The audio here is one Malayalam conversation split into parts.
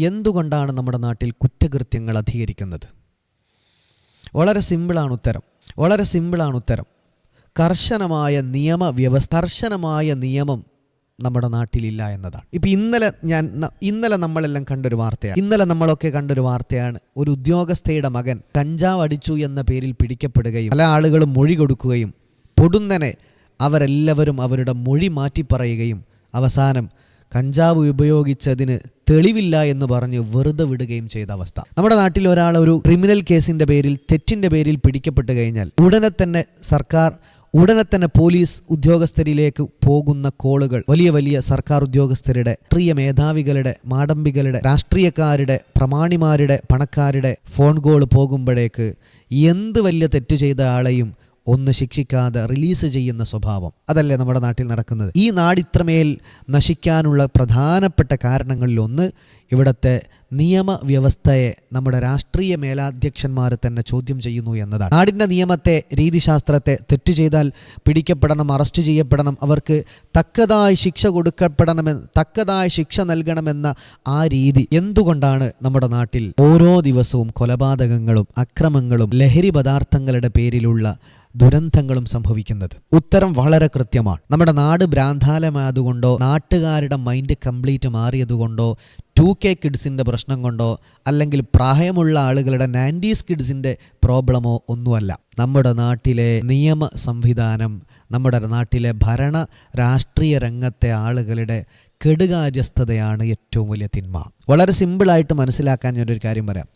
എന്തുകൊണ്ടാണ് നമ്മുടെ നാട്ടിൽ കുറ്റകൃത്യങ്ങൾ അധികരിക്കുന്നത്? വളരെ സിമ്പിളാണ് ഉത്തരം. വളരെ സിമ്പിളാണ് ഉത്തരം. കർശനമായ നിയമ വ്യവസ്ഥ കർശനമായ നിയമം നമ്മുടെ നാട്ടിലില്ല എന്നതാണ്. ഇപ്പം ഇന്നലെ ഞാൻ ഇന്നലെ നമ്മളെല്ലാം കണ്ടൊരു വാർത്തയാണ്. ഇന്നലെ നമ്മളൊക്കെ കണ്ടൊരു വാർത്തയാണ്. ഒരു ഉദ്യോഗസ്ഥയുടെ മകൻ കഞ്ചാവ് അടിച്ചു എന്ന പേരിൽ പിടിക്കപ്പെടുകയും പല ആളുകളും മൊഴി കൊടുക്കുകയും പൊടുന്നനെ അവരെല്ലാവരും അവരുടെ മൊഴി മാറ്റി പറയുകയും അവസാനം കഞ്ചാവ് ഉപയോഗിച്ചതിന് തെളിവില്ല എന്ന് പറഞ്ഞ് വെറുതെ വിടുകയും ചെയ്ത അവസ്ഥ. നമ്മുടെ നാട്ടിൽ ഒരാൾ ഒരു ക്രിമിനൽ കേസിന്റെ പേരിൽ തെറ്റിന്റെ പേരിൽ പിടിക്കപ്പെട്ട് കഴിഞ്ഞാൽ ഉടനെ തന്നെ സർക്കാർ ഉടനെ തന്നെ പോലീസ് ഉദ്യോഗസ്ഥരിലേക്ക് പോകുന്ന കോളുകൾ വലിയ വലിയ സർക്കാർ ഉദ്യോഗസ്ഥരുടെ രാഷ്ട്രീയ മേധാവികളുടെ മാടമ്പികളുടെ രാഷ്ട്രീയക്കാരുടെ പ്രമാണിമാരുടെ പണക്കാരുടെ ഫോൺ കോൾ പോകുമ്പോഴേക്ക് എന്ത് വലിയ തെറ്റ് ചെയ്ത ആളെയും ഒന്ന് ശിക്ഷിക്കാതെ റിലീസ് ചെയ്യുന്ന സ്വഭാവം. അതല്ലേ നമ്മുടെ നാട്ടിൽ നടക്കുന്നത്. ഈ നാടിത്രമേൽ നശിക്കാനുള്ള പ്രധാനപ്പെട്ട കാരണങ്ങളിലൊന്ന് ഇവിടുത്തെ നിയമവ്യവസ്ഥയെ നമ്മുടെ രാഷ്ട്രീയ മേലാധ്യക്ഷന്മാർ തന്നെ ചോദ്യം ചെയ്യുന്നു എന്നതാണ്. നാടിന്റെ നിയമത്തെ രീതിശാസ്ത്രത്തെ തെറ്റ് ചെയ്താൽ പിടിക്കപ്പെടണം അറസ്റ്റ് ചെയ്യപ്പെടണം അവർക്ക് തക്കതായ ശിക്ഷ കൊടുക്കപ്പെടണമെന്ന് തക്കതായ ശിക്ഷ നൽകണമെന്ന ആ രീതി എന്തുകൊണ്ടാണ് നമ്മുടെ നാട്ടിൽ ഓരോ ദിവസവും കൊലപാതകങ്ങളും അക്രമങ്ങളും ലഹരി പദാർത്ഥങ്ങളുടെ പേരിലുള്ള ദുരന്തങ്ങളും സംഭവിക്കുന്നത്. ഉത്തരം വളരെ കൃത്യമാണ്. നമ്മുടെ നാട് ഭ്രാന്താലമായതുകൊണ്ടോ നാട്ടുകാരുടെ മൈൻഡ് കംപ്ലീറ്റ് മാറിയതുകൊണ്ടോ ടു കെ കിഡ്സിന്റെ പ്രശ്നം കൊണ്ടോ അല്ലെങ്കിൽ പ്രായമുള്ള ആളുകളുടെ നയന്റീസ് കിഡ്സിന്റെ പ്രോബ്ലമോ ഒന്നുമല്ല. നമ്മുടെ നാട്ടിലെ നിയമ സംവിധാനം നമ്മുടെ നാട്ടിലെ ഭരണ രാഷ്ട്രീയ രംഗത്തെ ആളുകളുടെ കെടുകാര്യസ്ഥതയാണ് ഏറ്റവും വലിയ തിന്മ. വളരെ സിമ്പിളായിട്ട് മനസ്സിലാക്കാൻ ഞാനൊരു കാര്യം പറയാം.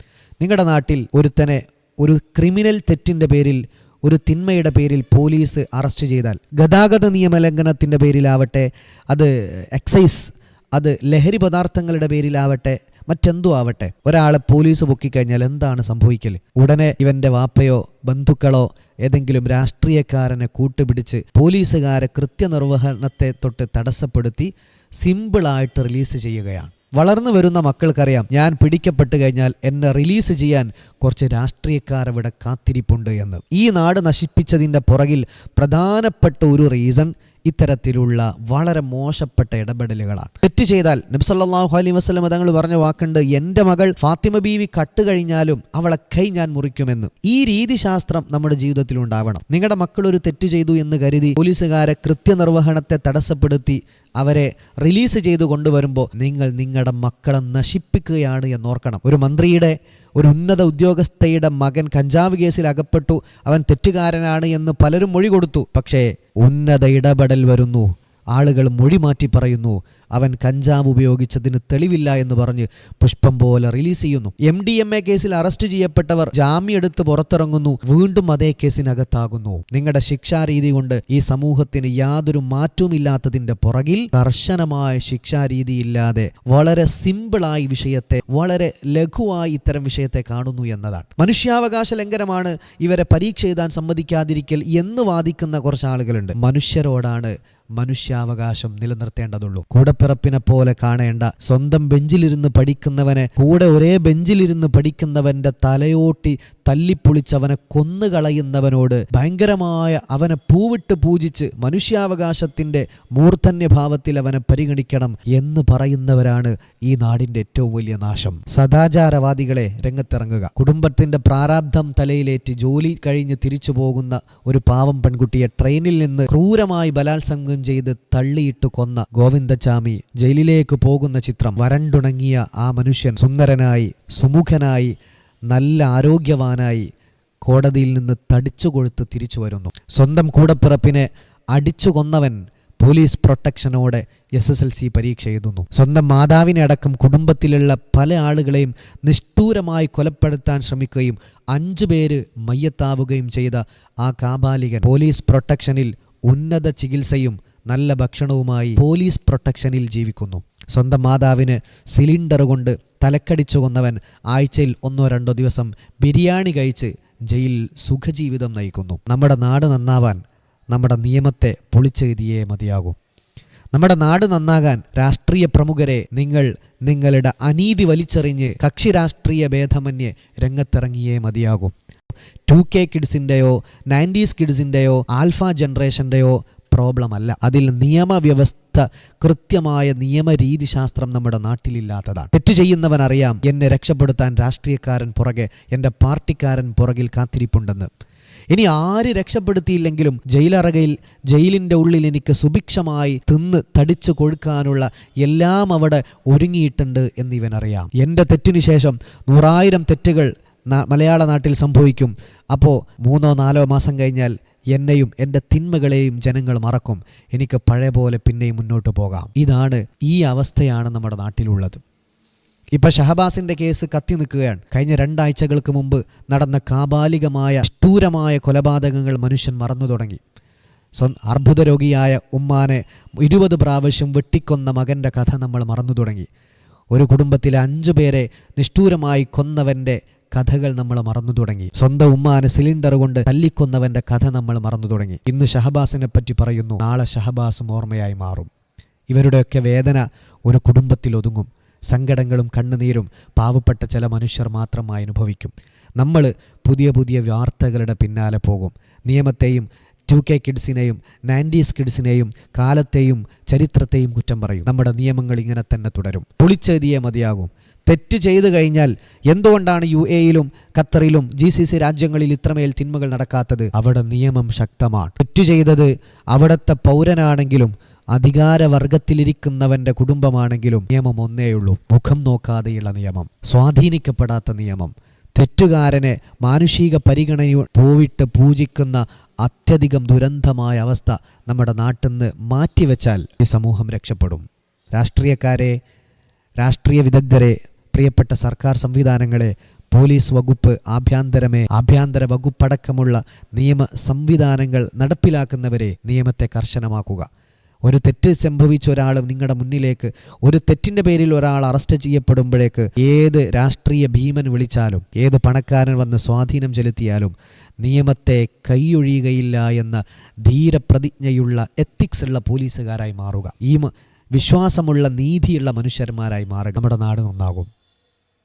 നിങ്ങളുടെ നാട്ടിൽ ഒരുത്തനെ ഒരു ക്രിമിനൽ തെറ്റിന്റെ പേരിൽ ഒരു തിന്മയുടെ പേരിൽ പോലീസ് അറസ്റ്റ് ചെയ്താൽ ഗതാഗത നിയമലംഘനത്തിന്റെ പേരിലാവട്ടെ അത് എക്സൈസ് അത് ലഹരി പദാർത്ഥങ്ങളുടെ പേരിലാവട്ടെ മറ്റെന്തോ ആവട്ടെ ഒരാളെ പോലീസ് പൊക്കിക്കഴിഞ്ഞാൽ എന്താണ് സംഭവിക്കൽ ഉടനെ ഇവന്റെ വാപ്പയോ ബന്ധുക്കളോ ഏതെങ്കിലും രാഷ്ട്രീയക്കാരനെ കൂട്ടുപിടിച്ച് പോലീസുകാരെ കൃത്യനിർവഹണത്തെ തൊട്ട് തടസ്സപ്പെടുത്തി സിമ്പിളായിട്ട് റിലീസ് ചെയ്യുകയാണ്. വളർന്നു വരുന്ന മക്കൾക്കറിയാം ഞാൻ പിടിക്കപ്പെട്ട് കഴിഞ്ഞാൽ എന്നെ റിലീസ് ചെയ്യാൻ കുറച്ച് രാഷ്ട്രീയക്കാരവിടെ കാത്തിരിപ്പുണ്ട് എന്ന്. ഈ നാട് നശിപ്പിച്ചതിന്റെ പുറകിൽ പ്രധാനപ്പെട്ട ഒരു റീസൺ ഇത്തരത്തിലുള്ള വളരെ മോശപ്പെട്ട ഇടപെടലുകളാണ്. തെറ്റ് ചെയ്താൽ നബ്സല്ലാഹു അലൈ വസ്ലം തങ്ങൾ പറഞ്ഞ വാക്കുണ്ട് എന്റെ മകൾ ഫാത്തിമ ബീവി കട്ട് കഴിഞ്ഞാലും അവളെ കൈ ഞാൻ മുറിക്കുമെന്ന്. ഈ രീതിശാസ്ത്രം നമ്മുടെ ജീവിതത്തിൽ ഉണ്ടാവണം. നിങ്ങളുടെ മക്കൾ ഒരു തെറ്റ് ചെയ്തു എന്ന് കരുതി പോലീസുകാരെ കൃത്യനിർവഹണത്തെ തടസ്സപ്പെടുത്തി അവരെ റിലീസ് ചെയ്തു കൊണ്ടുവരുമ്പോൾ നിങ്ങൾ നിങ്ങളുടെ മക്കളെ നശിപ്പിക്കുകയാണ് എന്നോർക്കണം. ഒരു മന്ത്രിയുടെ ഒരു ഉന്നത ഉദ്യോഗസ്ഥയുടെ മകൻ കഞ്ചാവ് കേസിൽ അകപ്പെട്ടു. അവൻ തെറ്റുകാരനാണ് എന്ന് പലരും മൊഴി കൊടുത്തു. പക്ഷേ ഉന്നത ഇടപെടൽ വരുന്നു. ആളുകൾ മൊഴി മാറ്റി പറയുന്നു. അവൻ കഞ്ചാവ് ഉപയോഗിച്ചതിന് തെളിവില്ല എന്ന് പറഞ്ഞ് പുഷ്പം പോലെ റിലീസ് ചെയ്യുന്നു. എം ഡി എം എ കേസിൽ അറസ്റ്റ് ചെയ്യപ്പെട്ടവർ ജാമ്യെടുത്ത് പുറത്തിറങ്ങുന്നു. വീണ്ടും അതേ കേസിനകത്താകുന്നു. നിങ്ങളുടെ ശിക്ഷാരീതി കൊണ്ട് ഈ സമൂഹത്തിന് യാതൊരു മാറ്റവുമില്ലാത്തതിന്റെ പുറകിൽ കർശനമായ ശിക്ഷാരീതി ഇല്ലാതെ വളരെ സിമ്പിളായി വിഷയത്തെ വളരെ ലഘുവായി ഇത്തരം വിഷയത്തെ കാണുന്നു എന്നതാണ്. മനുഷ്യാവകാശ ലംഘനമാണ് ഇവരെ പരീക്ഷ എഴുതാൻ സമ്മതിക്കാതിരിക്കൽ എന്ന് വാദിക്കുന്ന കുറച്ച് ആളുകളുണ്ട് മനുഷ്യരോടാണ് മനുഷ്യാവകാശം നിലനിർത്തേണ്ടതുള്ളൂ. കൂടപ്പിറപ്പിനെ പോലെ കാണേണ്ട. സ്വന്തം ബെഞ്ചിലിരുന്ന് പഠിക്കുന്നവനെ കൂടെ ഒരേ ബെഞ്ചിലിരുന്ന് പഠിക്കുന്നവന്റെ തലയോട്ടി തല്ലിപ്പൊളിച്ചവനെ കൊന്നുകളയുന്നവനോട് ഭയങ്കരമായ അവനെ പൂവിട്ട് പൂജിച്ച് മനുഷ്യാവകാശത്തിന്റെ മൂർധന്യഭാവത്തിൽ അവനെ പരിഗണിക്കണം എന്ന് പറയുന്നവരാണ് ഈ നാടിന്റെ ഏറ്റവും വലിയ നാശം. സദാചാരവാദികളെ രംഗത്തിറങ്ങുക. കുടുംബത്തിന്റെ പ്രാരാബ്ധം തലയിലേറ്റ് ജോലി കഴിഞ്ഞ് തിരിച്ചു പോകുന്ന ഒരു പാവം പെൺകുട്ടിയെ ട്രെയിനിൽ നിന്ന് ക്രൂരമായി ബലാത്സംഗം ചെയ്ത് തള്ളിയിട്ട് കൊന്ന ഗോവിന്ദച്ചാമി ജയിലിലേക്ക് പോകുന്ന ചിത്രം വരണ്ടുണങ്ങിയ ആ മനുഷ്യൻ സുന്ദരനായി സുമുഖനായി നല്ല ആരോഗ്യവാനായി കോടതിയിൽ നിന്ന് തടിച്ചു കൊഴുത്ത് തിരിച്ചു വരുന്നു. സ്വന്തം കൂടപ്പിറപ്പിനെ അടിച്ചു കൊന്നവൻ പോലീസ് പ്രൊട്ടക്ഷനോടെ എസ് എസ് എൽ സി പരീക്ഷ എഴുതുന്നു. സ്വന്തം മാതാവിനെ അടക്കം കുടുംബത്തിലുള്ള പല ആളുകളെയും നിഷ്ഠൂരമായി കൊലപ്പെടുത്താൻ ശ്രമിക്കുകയും അഞ്ചു പേര് മയ്യത്താവുകയും ചെയ്ത ആ കാബാലികൻ പോലീസ് പ്രൊട്ടക്ഷനിൽ ഉന്നത ചികിത്സയും നല്ല ഭക്ഷണവുമായി പോലീസ് പ്രൊട്ടക്ഷനിൽ ജീവിക്കുന്നു. സ്വന്തം മാതാവിന് സിലിണ്ടർ കൊണ്ട് തലക്കടിച്ചു കൊന്നവൻ ആഴ്ചയിൽ ഒന്നോ രണ്ടോ ദിവസം ബിരിയാണി കഴിച്ച് ജയിലിൽ സുഖജീവിതം നയിക്കുന്നു. നമ്മുടെ നാട് നന്നാവാൻ നമ്മുടെ നിയമത്തെ പൊളിച്ചെഴുതിയേ മതിയാകൂ. നമ്മുടെ നാട് നന്നാകാൻ രാഷ്ട്രീയ പ്രമുഖരെ നിങ്ങൾ നിങ്ങളുടെ അനീതി വലിച്ചെറിഞ്ഞ് കക്ഷി രാഷ്ട്രീയ ഭേദമന്യേ രംഗത്തിറങ്ങിയേ മതിയാകും. ടു കെ കിഡ്സിന്റെയോ നയന്റീസ് കിഡ്സിന്റെയോ ആൽഫ ജനറേഷന്റെയോ പ്രോബ്ലം അല്ല. അതിൽ നിയമവ്യവസ്ഥ കൃത്യമായ നിയമരീതിശാസ്ത്രം നമ്മുടെ നാട്ടിലില്ലാത്തതാണ്. തെറ്റ് ചെയ്യുന്നവൻ അറിയാം എന്നെ രക്ഷപ്പെടുത്താൻ രാഷ്ട്രീയക്കാരൻ പുറകെ എന്റെ പാർട്ടിക്കാരൻ പുറകിൽ കാത്തിരിപ്പുണ്ടെന്ന്. ഇനി ആര് രക്ഷപ്പെടുത്തിയില്ലെങ്കിലും ജയിലറകയിൽ ജയിലിന്റെ ഉള്ളിൽ എനിക്ക് സുഭിക്ഷമായി തിന്ന് തടിച്ചു കൊഴുക്കാനുള്ള എല്ലാം അവിടെ ഒരുങ്ങിയിട്ടുണ്ട് എന്നിവനറിയാം. എന്റെ തെറ്റിനു ശേഷം നൂറായിരം തെറ്റുകൾ മലയാള നാട്ടിൽ സംഭവിക്കും. അപ്പോൾ മൂന്നോ നാലോ മാസം കഴിഞ്ഞാൽ എന്നെയും എന്റെ തിന്മകളെയും ജനങ്ങൾ മറക്കും. എനിക്ക് പഴയ പോലെ പിന്നെയും മുന്നോട്ട് പോകാം. ഇതാണ് ഈ അവസ്ഥയാണ് നമ്മുടെ നാട്ടിലുള്ളത്. ഇപ്പം ഷഹബാസിന്റെ കേസ് കത്തി നിൽക്കുകയാണ്. കഴിഞ്ഞ രണ്ടാഴ്ചകൾക്ക് മുമ്പ് നടന്ന കാബാലികമായ സ്ഥൂരമായ കൊലപാതകങ്ങൾ മനുഷ്യൻ മറന്നു തുടങ്ങി. സ്വ അർബുദ രോഗിയായ ഉമ്മാനെ ഇരുപത് പ്രാവശ്യം വെട്ടിക്കൊന്ന മകന്റെ കഥ നമ്മൾ മറന്നു തുടങ്ങി. ഒരു കുടുംബത്തിലെ അഞ്ചു പേരെ നിഷ്ഠൂരമായി കൊന്നവന്റെ കഥകൾ നമ്മൾ മറന്നു തുടങ്ങി. സ്വന്തം ഉമ്മാനെ സിലിണ്ടർ കൊണ്ട് തല്ലിക്കൊന്നവന്റെ കഥ നമ്മൾ മറന്നു തുടങ്ങി. ഇന്ന് ഷഹബാസിനെ പറ്റി പറയുന്നു നാളെ ഷഹബാസും ഓർമ്മയായി മാറും. ഇവരുടെയൊക്കെ വേദന ഒരു കുടുംബത്തിൽ ഒതുങ്ങും. സങ്കടങ്ങളും കണ്ണുനീരും പാവപ്പെട്ട ചില മനുഷ്യർ മാത്രമായി അനുഭവിക്കും. നമ്മൾ പുതിയ പുതിയ വാർത്തകളുടെ പിന്നാലെ പോകും. നിയമത്തെയും ടു കെ കിഡ്സിനെയും നയന്റീസ് കിഡ്സിനെയും കാലത്തെയും ചരിത്രത്തെയും കുറ്റം പറയും. നമ്മുടെ നിയമങ്ങൾ ഇങ്ങനെ തന്നെ തുടരും. പൊളിച്ചെഴുതിയേ മതിയാകും. തെറ്റ് ചെയ്തു കഴിഞ്ഞാൽ എന്തുകൊണ്ടാണ് യു എയിലും ഖത്തറിലും ജി സി സി രാജ്യങ്ങളിൽ ഇത്രമേൽ തിന്മകൾ നടക്കാത്തത്? അവിടെ നിയമം ശക്തമാണ്. തെറ്റ് ചെയ്തത് അവിടുത്തെ പൗരനാണെങ്കിലും അധികാരവർഗത്തിലിരിക്കുന്നവന്റെ കുടുംബമാണെങ്കിലും നിയമം ഒന്നേയുള്ളൂ മുഖം നോക്കാതെയുള്ള നിയമം സ്വാധീനിക്കപ്പെടാത്ത നിയമം. തെറ്റുകാരനെ മാനുഷിക പരിഗണന പോവിട്ട് പൂജിക്കുന്ന അത്യധികം ദുരന്തമായ അവസ്ഥ നമ്മുടെ നാട്ടിൽ നിന്ന് മാറ്റിവെച്ചാൽ ഈ സമൂഹം രക്ഷപ്പെടും. രാഷ്ട്രീയക്കാരെ രാഷ്ട്രീയ വിദഗ്ധരെ പ്രിയപ്പെട്ട സർക്കാർ സംവിധാനങ്ങളെ പോലീസ് വകുപ്പ് ആഭ്യന്തരമേ ആഭ്യന്തര വകുപ്പടക്കമുള്ള നിയമ സംവിധാനങ്ങൾ നടപ്പിലാക്കുന്നവരെ നിയമത്തെ കർശനമാക്കുക. ഒരു തെറ്റ് സംഭവിച്ച ഒരാൾ നിങ്ങളുടെ മുന്നിലേക്ക് ഒരു തെറ്റിന്റെ പേരിൽ ഒരാൾ അറസ്റ്റ് ചെയ്യപ്പെടുമ്പോഴേക്ക് ഏത് രാഷ്ട്രീയ ഭീമൻ വിളിച്ചാലും ഏത് പണക്കാരൻ വന്ന് സ്വാധീനം ചെലുത്തിയാലും നിയമത്തെ കൈയൊഴിയുകയില്ല എന്ന ധീരപ്രതിജ്ഞയുള്ള എത്തിക്സ് ഉള്ള പോലീസുകാരായി മാറുക. ഈ വിശ്വാസമുള്ള നീതിയുള്ള മനുഷ്യന്മാരായി മാറുക. നമ്മുടെ നാട് നന്നാകും.